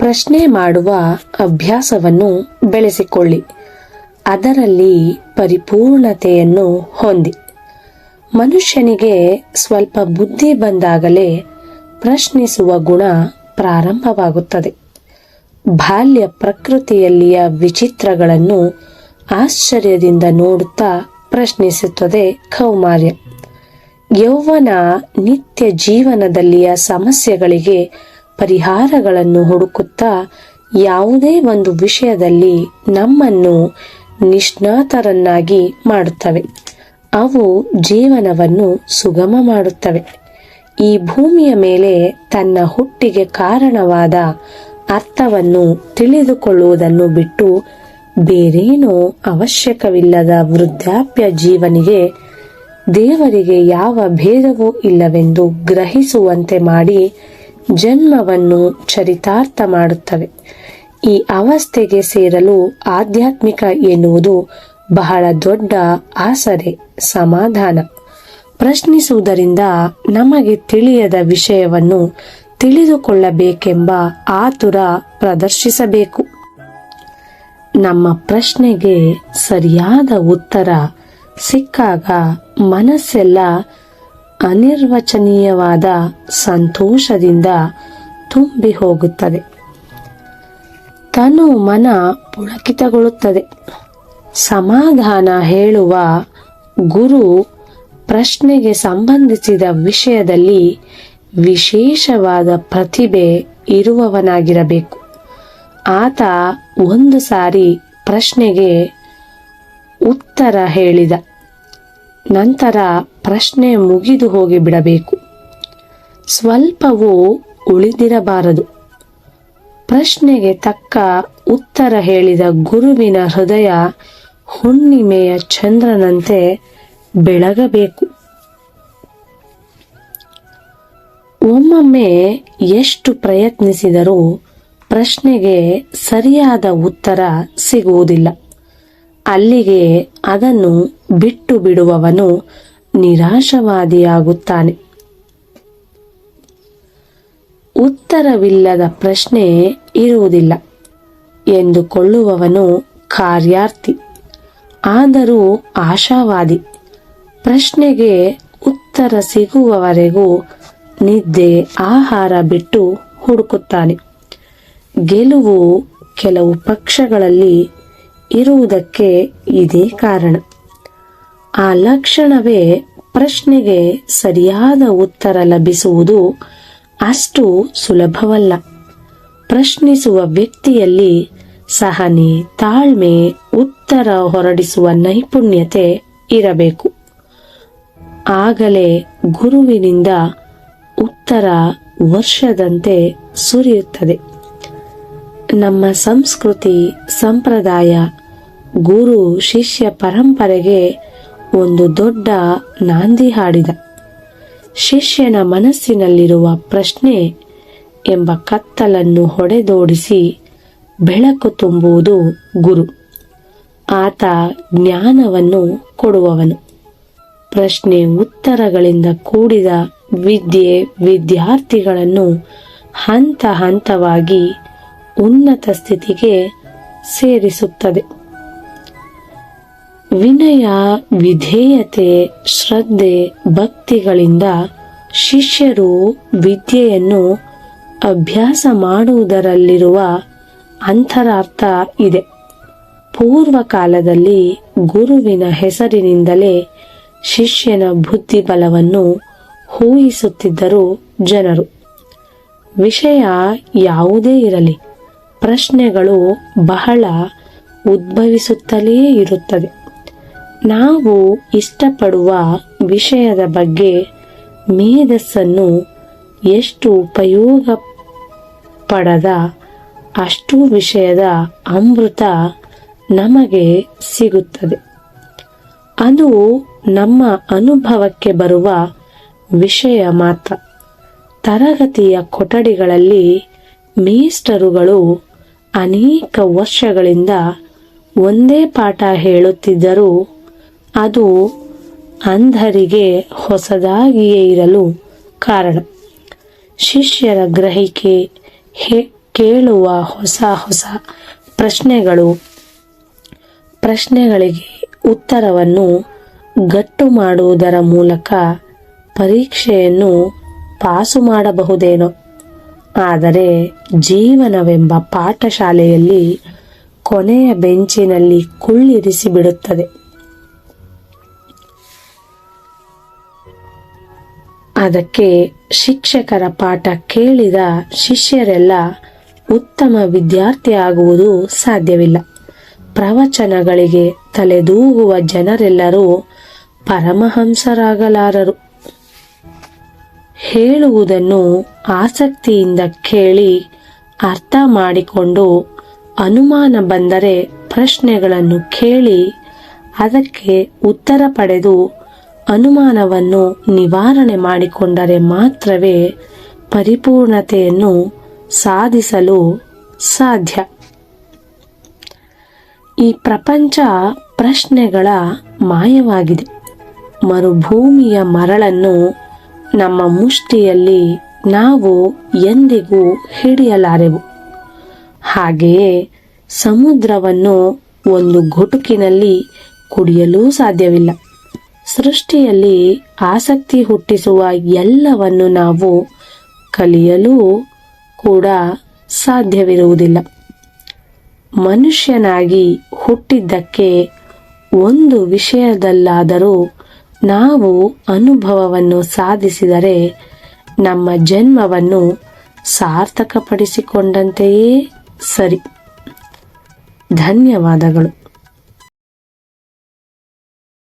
ಪ್ರಶ್ನೆ ಮಾಡುವ ಅಭ್ಯಾಸವನ್ನು ಬೆಳೆಸಿಕೊಳ್ಳಿ. ಅದರಲ್ಲಿ ಪರಿಪೂರ್ಣತೆಯನ್ನು ಹೊಂದಿ. ಮನುಷ್ಯನಿಗೆ ಸ್ವಲ್ಪ ಬುದ್ಧಿ ಬಂದಾಗಲೇ ಪ್ರಶ್ನಿಸುವ ಗುಣ ಪ್ರಾರಂಭವಾಗುತ್ತದೆ. ಬಾಲ್ಯ ಪ್ರಕೃತಿಯಲ್ಲಿಯ ವಿಚಿತ್ರಗಳನ್ನು ಆಶ್ಚರ್ಯದಿಂದ ನೋಡುತ್ತಾ ಪ್ರಶ್ನಿಸುತ್ತದೆ ಕೌಮಾರ್ಯ. ಯೌವನ ನಿತ್ಯ ಜೀವನದಲ್ಲಿಯ ಸಮಸ್ಯೆಗಳಿಗೆ ಪರಿಹಾರಗಳನ್ನು ಹುಡುಕುತ್ತಾ ಯಾವುದೇ ಒಂದು ವಿಷಯದಲ್ಲಿ ನಮ್ಮನ್ನು ನಿಷ್ಣಾತರನ್ನಾಗಿ ಮಾಡುತ್ತವೆ. ಅವು ಜೀವನವನ್ನು ಸುಗಮ ಮಾಡುತ್ತವೆ. ಈ ಭೂಮಿಯ ಮೇಲೆ ತನ್ನ ಹುಟ್ಟಿಗೆ ಕಾರಣವಾದ ಅರ್ಥವನ್ನು ತಿಳಿದುಕೊಳ್ಳುವುದನ್ನು ಬಿಟ್ಟು ಬೇರೇನೂ ಅವಶ್ಯಕವಿಲ್ಲದ ವೃದ್ಧಾಪ್ಯ ಜೀವನಿಗೆ ದೇವರಿಗೆ ಯಾವ ಭೇದವೂ ಇಲ್ಲವೆಂದು ಗ್ರಹಿಸುವಂತೆ ಮಾಡಿ ಜನ್ಮವನ್ನು ಚರಿತಾರ್ಥ ಮಾಡುತ್ತವೆ. ಈ ಅವಸ್ಥೆಗೆ ಸೇರಲು ಆಧ್ಯಾತ್ಮಿಕ ಎನ್ನುವುದು ಬಹಳ ದೊಡ್ಡ ಆಸರೆ, ಸಮಾಧಾನ. ಪ್ರಶ್ನಿಸುವುದರಿಂದ ನಮಗೆ ತಿಳಿಯದ ವಿಷಯವನ್ನು ತಿಳಿದುಕೊಳ್ಳಬೇಕೆಂಬ ಆತುರ ಪ್ರದರ್ಶಿಸಬೇಕು. ನಮ್ಮ ಪ್ರಶ್ನೆಗೆ ಸರಿಯಾದ ಉತ್ತರ ಸಿಕ್ಕಾಗ ಮನಸ್ಸೆಲ್ಲ ಅನಿರ್ವಚನೀಯವಾದ ಸಂತೋಷದಿಂದ ತುಂಬಿ ಹೋಗುತ್ತದೆ ತನು ಮನ ಪುಳಕಿತಗೊಳ್ಳುತ್ತದೆ. ಸಮಾಧಾನ ಹೇಳುವ ಗುರು ಪ್ರಶ್ನೆಗೆ ಸಂಬಂಧಿಸಿದ ವಿಷಯದಲ್ಲಿ ವಿಶೇಷವಾದ ಪ್ರತಿಭೆ ಇರುವವನಾಗಿರಬೇಕು. ಆತ ಒಂದು ಸಾರಿ ಪ್ರಶ್ನೆಗೆ ಉತ್ತರ ಹೇಳಿದ. ನಂತರ ಪ್ರಶ್ನೆ ಮುಗಿದು ಹೋಗಿ ಬಿಡಬೇಕು. ಸ್ವಲ್ಪವೂ ಉಳಿದಿರಬಾರದು. ಪ್ರಶ್ನೆಗೆ ತಕ್ಕ ಉತ್ತರ ಹೇಳಿದ ಗುರುವಿನ ಹೃದಯ ಹುಣ್ಣಿಮೆಯ ಚಂದ್ರನಂತೆ ಬೆಳಗಬೇಕು. ಒಮ್ಮೊಮ್ಮೆ ಎಷ್ಟು ಪ್ರಯತ್ನಿಸಿದರೂ ಪ್ರಶ್ನೆಗೆ ಸರಿಯಾದ ಉತ್ತರ ಸಿಗುವುದಿಲ್ಲ. ಅಲ್ಲಿಗೆ ಅದನ್ನು ಬಿಟ್ಟು ಬಿಡುವವನು ನಿರಾಶವಾದಿಯಾಗುತ್ತಾನೆ. ಉತ್ತರವಿಲ್ಲದ ಪ್ರಶ್ನೆ ಇರುವುದಿಲ್ಲ ಎಂದುಕೊಳ್ಳುವವನು ಕಾರ್ಯಾರ್ಥಿ, ಆದರೂ ಆಶಾವಾದಿ. ಪ್ರಶ್ನೆಗೆ ಉತ್ತರ ಸಿಗುವವರೆಗೂ ನಿದ್ದೆ ಆಹಾರ ಬಿಟ್ಟು ಹುಡುಕುತ್ತಾನೆ. ಗೆಲುವು ಕೆಲವು ಪಕ್ಷಗಳಲ್ಲಿ ಇರುವುದಕ್ಕೆ ಇದೇ ಕಾರಣ. ಆ ಲಕ್ಷಣವೇ ಪ್ರಶ್ನೆಗೆ ಸರಿಯಾದ ಉತ್ತರ ಲಭಿಸುವುದು ಅಷ್ಟು ಸುಲಭವಲ್ಲ. ಪ್ರಶ್ನಿಸುವ ವ್ಯಕ್ತಿಯಲ್ಲಿ ಸಹನೆ, ತಾಳ್ಮೆ, ಉತ್ತರ ಹೊರಡಿಸುವ ನೈಪುಣ್ಯತೆ ಇರಬೇಕು. ಆಗಲೇ ಗುರುವಿನಿಂದ ಉತ್ತರ ವರ್ಷದಂತೆ ಸುರಿಯುತ್ತದೆ. ನಮ್ಮ ಸಂಸ್ಕೃತಿ, ಸಂಪ್ರದಾಯ, ಗುರು, ಶಿಷ್ಯ ಪರಂಪರೆಗೆ ಒಂದು ದೊಡ್ಡ ನಾಂದಿ ಹಾಡಿದ. ಶಿಷ್ಯನ ಮನಸ್ಸಿನಲ್ಲಿರುವ ಪ್ರಶ್ನೆ ಎಂಬ ಕತ್ತಲನ್ನು ಹೊಡೆದೋಡಿಸಿ ಬೆಳಕು ತುಂಬುವುದು ಗುರು. ಆತ ಜ್ಞಾನವನ್ನು ಕೊಡುವವನು. ಪ್ರಶ್ನೆ ಉತ್ತರಗಳಿಂದ ಕೂಡಿದ ವಿದ್ಯೆ ವಿದ್ಯಾರ್ಥಿಗಳನ್ನು ಹಂತ ಹಂತವಾಗಿ ಉನ್ನತ ಸ್ಥಿತಿಗೆ ಸೇರಿಸುತ್ತದೆ. ವಿನಯ, ವಿಧೇಯತೆ, ಶ್ರದ್ಧೆ, ಭಕ್ತಿಗಳಿಂದ ಶಿಷ್ಯರು ವಿದ್ಯೆಯನ್ನು ಅಭ್ಯಾಸ ಮಾಡುವುದರಲ್ಲಿರುವ ಅಂತರಾರ್ಥ ಇದೆ. ಪೂರ್ವ ಕಾಲದಲ್ಲಿ ಗುರುವಿನ ಹೆಸರಿನಿಂದಲೇ ಶಿಷ್ಯನ ಬುದ್ಧಿಬಲವನ್ನು ಹೂಯಿಸುತ್ತಿದ್ದರು ಜನರು. ವಿಷಯ ಯಾವುದೇ ಇರಲಿ, ಪ್ರಶ್ನೆಗಳು ಬಹಳ ಉದ್ಭವಿಸುತ್ತಲೇ ಇರುತ್ತದೆ. ನಾವು ಇಷ್ಟಪಡುವ ವಿಷಯದ ಬಗ್ಗೆ ಮೇಧಸ್ಸನ್ನು ಎಷ್ಟು ಉಪಯೋಗ ಪಡದ ಅಷ್ಟು ವಿಷಯದ ಅಮೃತ ನಮಗೆ ಸಿಗುತ್ತದೆ. ಅದು ನಮ್ಮ ಅನುಭವಕ್ಕೆ ಬರುವ ವಿಷಯ ಮಾತ್ರ. ತರಗತಿಯ ಕೊಠಡಿಗಳಲ್ಲಿ ಮೇಸ್ಟರುಗಳು ಅನೇಕ ವರ್ಷಗಳಿಂದ ಒಂದೇ ಪಾಠ ಹೇಳುತ್ತಿದ್ದರೂ ಅದು ಅಂಧರಿಗೆ ಹೊಸದಾಗಿಯೇ ಇರಲು ಕಾರಣ. ಶಿಷ್ಯರ ಗ್ರಹಿಕೆ ಹೇ ಕೇಳುವ ಹೊಸ ಹೊಸ ಪ್ರಶ್ನೆಗಳು. ಪ್ರಶ್ನೆಗಳಿಗೆ ಉತ್ತರವನ್ನು ಗಟ್ಟು ಮಾಡುವುದರ ಮೂಲಕ ಪರೀಕ್ಷೆಯನ್ನು ಪಾಸು ಮಾಡಬಹುದೇನೋ. ಆದರೆ ಜೀವನವೆಂಬ ಪಾಠಶಾಲೆಯಲ್ಲಿ ಕೊನೆಯ ಬೆಂಚಿನಲ್ಲಿ ಕುಳ್ಳಿರಿಸಿ ಬಿಡುತ್ತದೆ. ಅದಕ್ಕೆ ಶಿಕ್ಷಕರ ಪಾಠ ಕೇಳಿದ ಶಿಷ್ಯರೆಲ್ಲ ಉತ್ತಮ ವಿದ್ಯಾರ್ಥಿಯಾಗುವುದು ಸಾಧ್ಯವಿಲ್ಲ. ಪ್ರವಚನಗಳಿಗೆ ತಲೆದೂಗುವ ಜನರೆಲ್ಲರೂ ಪರಮಹಂಸರಾಗಲಾರರು. ಹೇಳುವುದನ್ನು ಆಸಕ್ತಿಯಿಂದ ಕೇಳಿ ಅರ್ಥ ಮಾಡಿಕೊಂಡು ಅನುಮಾನ ಬಂದರೆ ಪ್ರಶ್ನೆಗಳನ್ನು ಕೇಳಿ ಅದಕ್ಕೆ ಉತ್ತರ ಪಡೆದು ಅನುಮಾನವನ್ನು ನಿವಾರಣೆ ಮಾಡಿಕೊಂಡರೆ ಮಾತ್ರವೇ ಪರಿಪೂರ್ಣತೆಯನ್ನು ಸಾಧಿಸಲು ಸಾಧ್ಯ. ಈ ಪ್ರಪಂಚ ಪ್ರಶ್ನೆಗಳ ಮಾಯವಾಗಿದೆ. ಮರುಭೂಮಿಯ ಮರಳನ್ನು ನಮ್ಮ ಮುಷ್ಟಿಯಲ್ಲಿ ನಾವು ಎಂದಿಗೂ ಹಿಡಿಯಲಾರೆವು. ಹಾಗೆಯೇ ಸಮುದ್ರವನ್ನು ಒಂದು ಘುಟುಕಿನಲ್ಲಿ ಕುಡಿಯಲೂ ಸಾಧ್ಯವಿಲ್ಲ. ಸೃಷ್ಟಿಯಲ್ಲಿ ಆಸಕ್ತಿ ಹುಟ್ಟಿಸುವ ಎಲ್ಲವನ್ನು ನಾವು ಕಲಿಯಲು ಕೂಡ ಸಾಧ್ಯವಿರುವುದಿಲ್ಲ. ಮನುಷ್ಯನಾಗಿ ಹುಟ್ಟಿದ್ದಕ್ಕೆ ಒಂದು ವಿಷಯದಲ್ಲಾದರೂ ನಾವು ಅನುಭವವನ್ನು ಸಾಧಿಸಿದರೆ ನಮ್ಮ ಜನ್ಮವನ್ನು ಸಾರ್ಥಕಪಡಿಸಿಕೊಂಡಂತೆಯೇ ಸರಿ. ಧನ್ಯವಾದಗಳು.